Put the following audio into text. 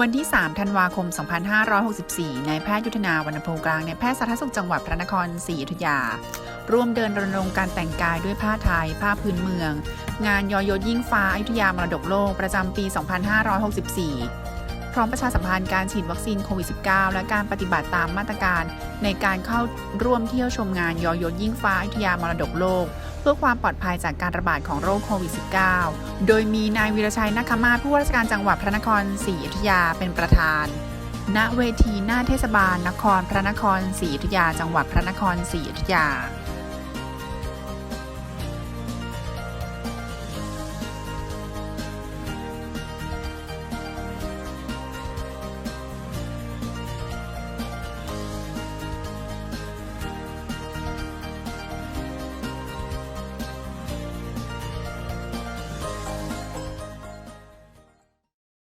วันที่ 3 ธันวาคม 2564 นายแพทย์ยุทธนาวรรณพงษ์กลางในแพทย์สาธารณสุขจังหวัดพระนครศรีอยุธยา ร่วมเดินรณรงค์การแต่งกายด้วยผ้าไทย ผ้าพื้นเมือง งานยอยศยิ่งฟ้าอยุธยามรดกโลกประจำปี 2564 พร้อมประชาสัมพันธ์การฉีดวัคซีนโควิด -19 และการปฏิบัติตามมาตรการในการเข้าร่วมเที่ยวชมงานยอยศยิ่งฟ้าอยุธยามรดกโลก เพื่อความปลอดภัยจากการระบาดของโรคโควิด -19 โดยมีนายวีรชัยนักขมาศผู้ว่าราชการจังหวัดพระนครศรีอยุธยาเป็นประธาน ณ เวทีหน้าเทศบาลนครพระนครศรีอยุธยา จังหวัดพระนครศรีอยุธยา